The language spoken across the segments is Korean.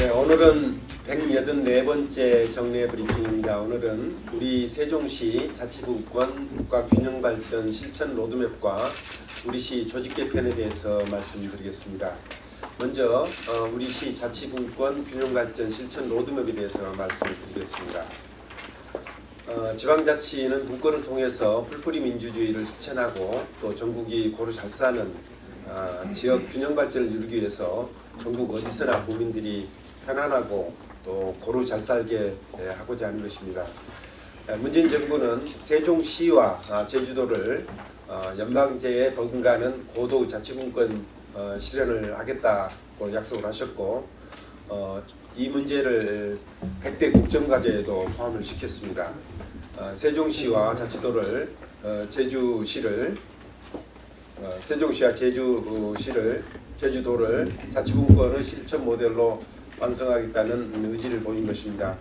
네, 오늘은 184번째 정례 브리핑입니다. 오늘은 우리 세종시 자치분권 국가균형발전 실천 로드맵과 우리 시 조직 개편에 대해서 말씀드리겠습니다. 먼저 어, 우리 시 자치분권 균형발전 실천 로드맵에 대해서 말씀을 드리겠습니다. 어, 지방자치는 분권을 통해서 풀뿌리 민주주의를 실천하고 또 전국이 고루 잘 사는 어, 지역 균형 발전을 이루기 위해서 전국 어디서나 국민들이 편안하고 또 고루 잘 살게 예, 하고자 하는 것입니다. 에, 문재인 정부는 세종시와 아, 제주도를 어, 연방제에 버금가는 고도 자치분권 어, 실현을 하겠다고 약속을 하셨고 어, 이 문제를 100대 국정과제에도 포함을 시켰습니다. 어, 세종시와 자치도를 어, 제주시를 어, 세종시와 제주시를 제주도를 자치분권의 실천 모델로 완성하겠다는 의지를 보인 것입니다.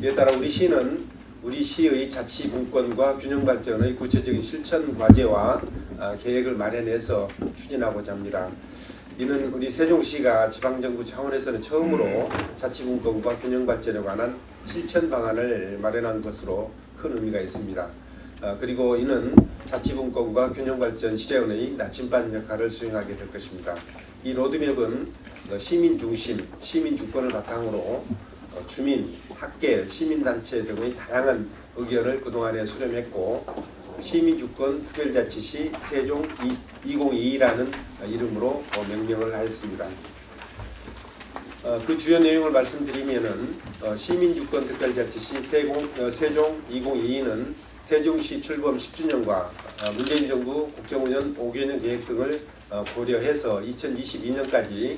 이에 따라 우리 시는 우리 시의 자치 분권과 균형 발전의 구체적인 실천 과제와 아, 계획을 마련해서 추진하고자 합니다. 이는 우리 세종시가 지방정부 차원에서는 처음으로 자치분권과 균형발전에 관한 실천 방안을 마련한 것으로 큰 의미가 있습니다. 아, 그리고 이는 자치분권과 균형발전 실현의 나침반 역할을 수행하게 될 것입니다. 이 로드맵은 어, 시민 중심, 시민 주권을 바탕으로 어, 주민, 학계, 시민단체 등의 다양한 의견을 그동안에 수렴했고 시민주권 특별자치시 세종 2022라는 이름으로 어, 명명을 하였습니다. 어, 그 주요 내용을 말씀드리면은 어, 시민주권 특별자치시 세종 2022는 세종시 출범 10주년과 어, 문재인 정부 국정운영 5개년 계획 등을 어, 고려해서 2022년까지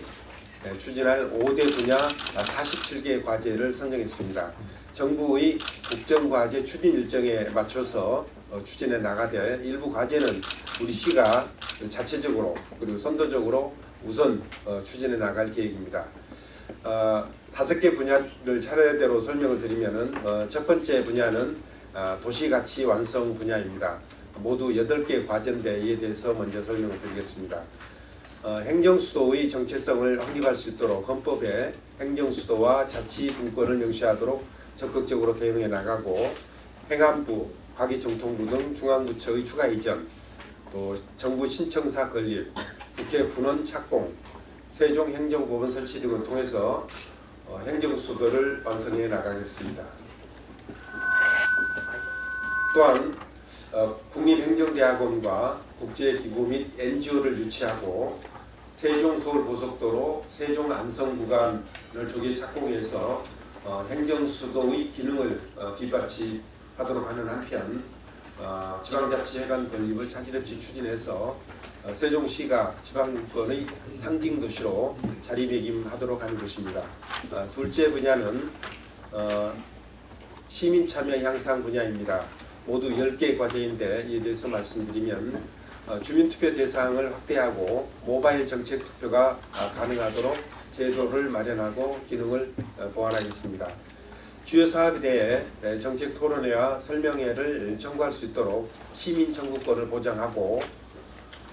추진할 5대 분야 47개 과제를 선정했습니다. 정부의 국정과제 추진 일정에 맞춰서 어, 추진해 나가되 일부 과제는 우리 시가 자체적으로 그리고 선도적으로 우선 어, 추진해 나갈 계획입니다. 어, 다섯 개 분야를 차례대로 설명을 드리면은 어, 첫 번째 분야는 아, 도시 가치 완성 분야입니다. 모두 여덟 개 과제인데 이에 대해서 먼저 설명을 드리겠습니다. 어, 행정수도의 정체성을 확립할 수 있도록 헌법에 행정수도와 자치분권을 명시하도록 적극적으로 대응해 나가고 행안부, 과기정통부 등 중앙부처의 추가 이전, 또 정부 신청사 건립, 국회 군원 착공, 세종행정법원 설치 등을 통해서 어, 행정수도를 완성해 나가겠습니다. 또한 어, 국립행정대학원과 국제기구 및 NGO를 유치하고 세종 서울고속도로 세종 안성 구간을 조기 착공해서 어, 행정수도의 기능을 어, 뒷받침하도록 하는 한편 어, 지방자치회관 건립을 차질 없이 추진해서 어, 세종시가 지방권의 상징 도시로 자리매김하도록 하는 것입니다. 어, 둘째 분야는 어, 시민 참여 향상 분야입니다. 모두 10개 과제인데 이에 대해서 말씀드리면 어, 주민투표 대상을 확대하고 모바일 정책 투표가 아, 가능하도록 제도를 마련하고 기능을 어, 보완하겠습니다. 주요 사업에 대해 에, 정책 토론회와 설명회를 청구할 수 있도록 시민 청구권을 보장하고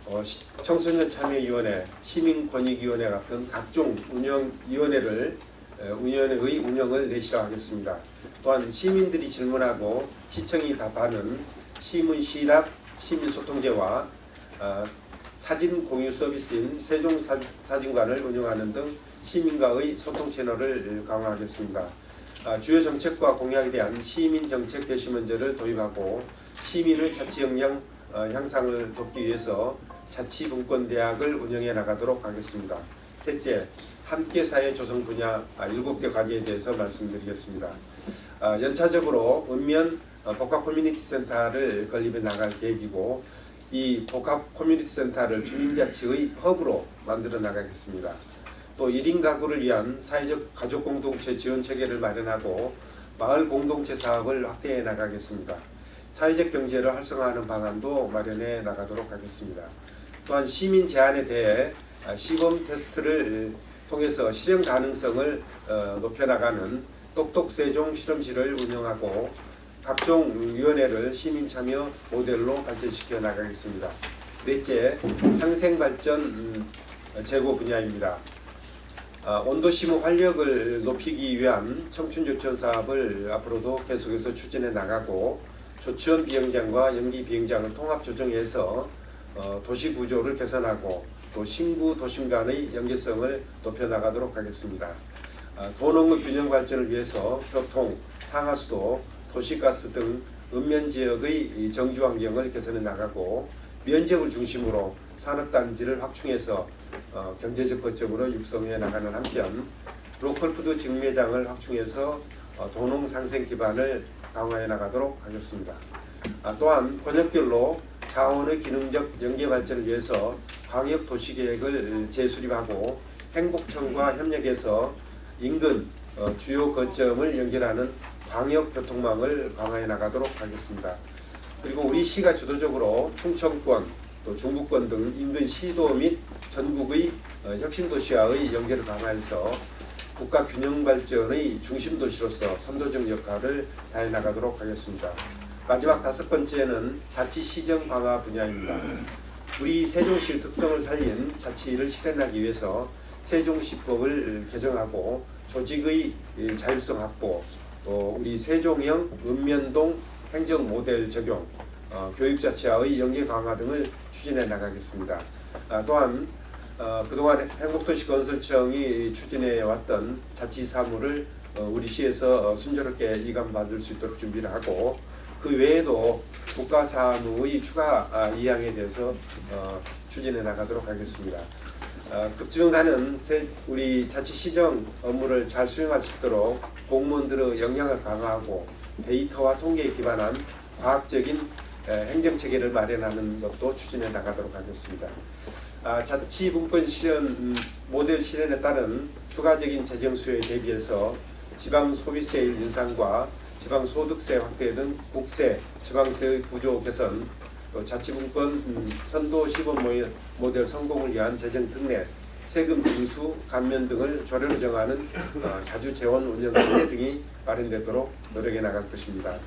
어, 시- 청소년 참여위원회, 시민권익위원회 같은 각종 운영위원회를 에, 위원회의 운영을 내실화하겠습니다. 또한 시민들이 질문하고 시청이 답하는 시문시답 시민소통제와 어, 사진 공유 서비스인 세종사진관을 운영하는 등 시민과의 소통 채널을 강화하겠습니다. 아, 주요 정책과 공약에 대한 시민 정책 배심원제를 도입하고 시민의 자치 역량 어, 향상을 돕기 위해서 자치분권대학을 운영해 나가도록 하겠습니다. 셋째, 함께 사회 조성 분야 아, 일곱 개 과제에 대해서 말씀드리겠습니다. 아, 연차적으로 읍면 어, 복합 커뮤니티 센터를 건립해 나갈 계획이고 이 복합 커뮤니티 센터를 주민자치의 허브로 만들어 나가겠습니다. 또 1인 가구를 위한 사회적 가족 공동체 지원 체계를 마련하고 마을 공동체 사업을 확대해 나가겠습니다. 사회적 경제를 활성화하는 방안도 마련해 나가도록 하겠습니다. 또한 시민 제안에 대해 아, 시범 테스트를 통해서 실현 가능성을 어, 높여나가는 똑똑세종 실험실을 운영하고 각종 위원회를 시민 참여 모델로 발전시켜 나가겠습니다. 넷째, 상생 발전 음, 제고 분야입니다. 아, 온도심의 활력을 높이기 위한 청춘조천 사업을 앞으로도 계속해서 추진해 나가고 조천 비행장과 연기 비행장을 통합 조정해서 어, 도시 구조를 개선하고 또 신구 도심 간의 연계성을 높여 나가도록 하겠습니다. 아, 도농의 균형 발전을 위해서 교통, 상하수도, 도시가스 등 읍면 지역의 이 정주 환경을 개선해 나가고 면적을 중심으로 산업단지를 확충해서 어, 경제적 거점으로 육성해 나가는 한편 로컬푸드 직매장을 확충해서 어, 도농 상생 기반을 강화해 나가도록 하겠습니다. 아, 또한 권역별로 자원의 기능적 연계 발전을 위해서 광역 도시 계획을 재수립하고 행복청과 협력해서 인근 어, 주요 거점을 연결하는 광역 교통망을 강화해 나가도록 하겠습니다. 그리고 우리 시가 주도적으로 충청권 또 중부권 등 인근 시도 및 전국의 어, 혁신 도시와의 연계를 강화해서 국가 균형 발전의 중심 도시로서 선도적 역할을 다해 나가도록 하겠습니다. 마지막 다섯 번째는 자치 시정 강화 분야입니다. 우리 세종시의 특성을 살린 자치를 실현하기 위해서 세종시법을 개정하고 조직의 이 자율성 확보, 또 우리 세종형 읍면동 행정 모델 적용, 어, 교육자치와의 연계 강화 등을 추진해 나가겠습니다. 아, 또한 어, 그동안 행복도시 건설청이 추진해 왔던 자치 사무를 어, 우리 시에서 어, 순조롭게 이감받을 수 있도록 준비를 하고 그 외에도 국가 사무의 추가 아, 이양에 대해서 어, 추진해 나가도록 하겠습니다. 어, 급증하는 세- 우리 자치 시정 업무를 잘 수행할 수 있도록 공무원들의 역량을 강화하고 데이터와 통계에 기반한 과학적인 에, 행정 체계를 마련하는 것도 추진해 나가도록 하겠습니다. 아, 자치 분권 실현 음, 모델 실현에 따른 추가적인 재정 수요에 대비해서 지방 소비세율 인상과 지방 소득세 확대 등 국세, 지방세의 구조 개선, 또 자치분권 음, 선도 시범 모델- 성공을 위한 재정 특례, 세금 징수, 감면 등을 조례로 정하는 어, 자주 재원 운영 특례 등이 마련되도록 노력해 나갈 것입니다.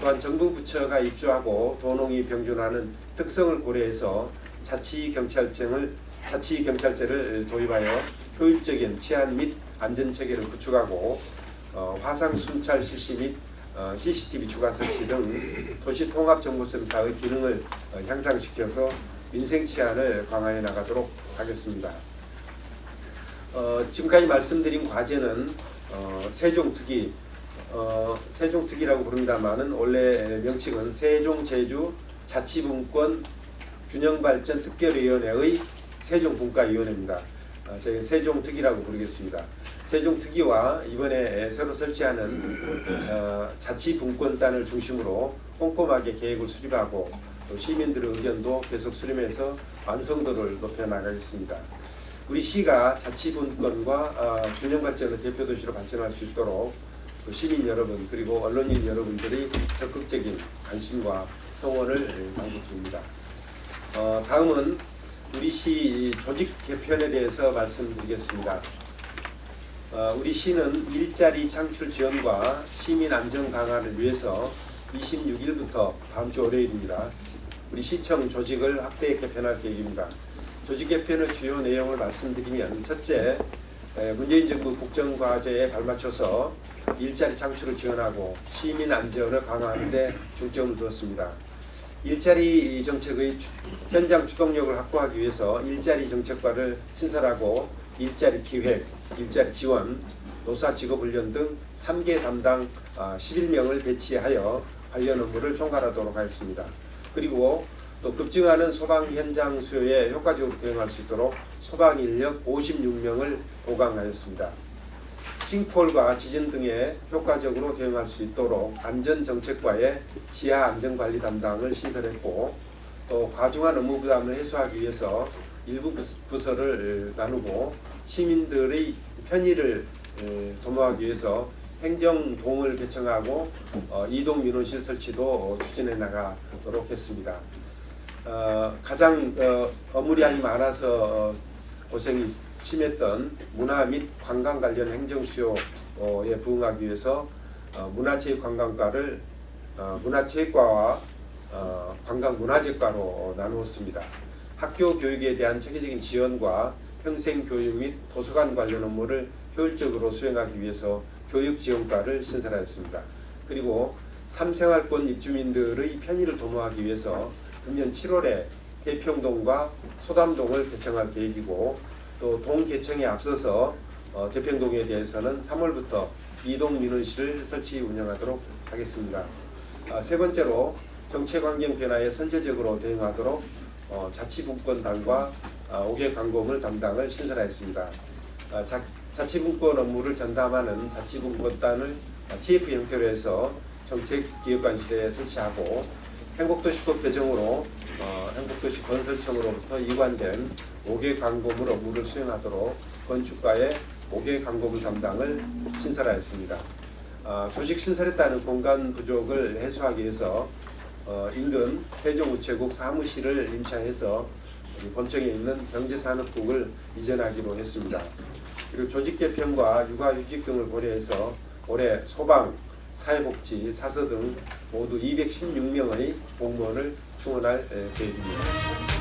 또한 정부 부처가 입주하고 도농이 병존하는 특성을 고려해서 자치 경찰청을 자치 경찰제를 도입하여 효율적인 치안 및 안전 체계를 구축하고 어, 화상 순찰 실시 및 어, CCTV 추가 설치 등 도시 통합 정보센터의 기능을 어, 향상시켜서 민생 치안을 강화해 나가도록 하겠습니다. 어, 지금까지 말씀드린 과제는 어, 세종특위 어, 세종특위라고 부릅니다만은 원래 명칭은 세종 제주 자치분권 균형발전 특별위원회의 세종분과위원회입니다. 어, 저희 세종특위라고 부르겠습니다. 세종특위와 이번에 새로 설치하는 어, 자치분권단을 중심으로 꼼꼼하게 계획을 수립하고 또 시민들의 의견도 계속 수렴해서 완성도를 높여 나가겠습니다. 우리 시가 자치분권과 어, 균형발전의 대표도시로 발전할 수 있도록 그 시민 여러분 그리고 언론인 여러분들이 적극적인 관심과 성원을 당부드립니다. 어, 다음은 우리 시 조직 개편에 대해서 말씀드리겠습니다. 어, 우리 시는 일자리 창출 지원과 시민 안전 강화를 위해서 26일부터 다음 주 월요일입니다. 우리 시청 조직을 확대 개편할 계획입니다. 조직 개편의 주요 내용을 말씀드리면 첫째, 에, 문재인 정부 국정과제에 발맞춰서 일자리 창출을 지원하고 시민 안전을 강화하는 데 중점을 두었습니다. 일자리 정책의 추- 현장 추동력을 확보하기 위해서 일자리 정책과를 신설하고 일자리 기획, 일자리 지원, 노사 직업 훈련 등 3개 담당 아, 11명을 배치하여 관련 업무를 총괄하도록 하였습니다. 그리고 또 급증하는 소방 현장 수요에 효과적으로 대응할 수 있도록 소방 인력 56명을 보강하였습니다. 싱크홀과 지진 등에 효과적으로 대응할 수 있도록 안전 정책과의 지하 안전 관리 담당을 신설했고 또 과중한 업무 부담을 해소하기 위해서 일부 부서- 부서를 나누고 시민들의 편의를 에, 도모하기 위해서 행정동을 개청하고 어, 이동 민원실 설치도 추진해 나가도록 했습니다. 어, 가장 어, 업무량이 많아서 어, 고생이 심했던 문화 및 관광 관련 행정 수요에 부응하기 위해서 어, 문화체육관광과를 어, 문화체육과와 어, 관광문화재과로 나누었습니다. 학교 교육에 대한 체계적인 지원과 평생 교육 및 도서관 관련 업무를 효율적으로 수행하기 위해서 교육 지원과를 신설하였습니다. 그리고 삼생활권 입주민들의 편의를 도모하기 위해서 금년 7월에 대평동과 소담동을 개청할 계획이고 또 동 개청에 앞서서 어, 대평동에 대해서는 3월부터 이동 민원실을 설치 운영하도록 하겠습니다. 아, 세 번째로 정책 환경 변화에 선제적으로 대응하도록 어, 자치분권단과 아, 5개 강공을 담당을 신설하였습니다. 아, 자, 자치분권 업무를 전담하는 자치분권단을 아, TF 형태로 해서 정책기획관실에 설치하고 행복도시법 개정으로 어, 행복도시 건설청으로부터 이관된 5개 강고물 업무를 수행하도록 건축가의 5개 강고물 담당을 신설하였습니다. 아, 조직 신설했다는 공간 부족을 해소하기 위해서 어, 인근 세종우체국 사무실을 임차해서 본청에 있는 경제산업국을 이전하기로 했습니다. 그리고 조직 개편과 육아휴직 등을 고려해서 올해 소방, 사회복지, 사서 등 모두 216명의 공무원을 충원할 에, 계획입니다.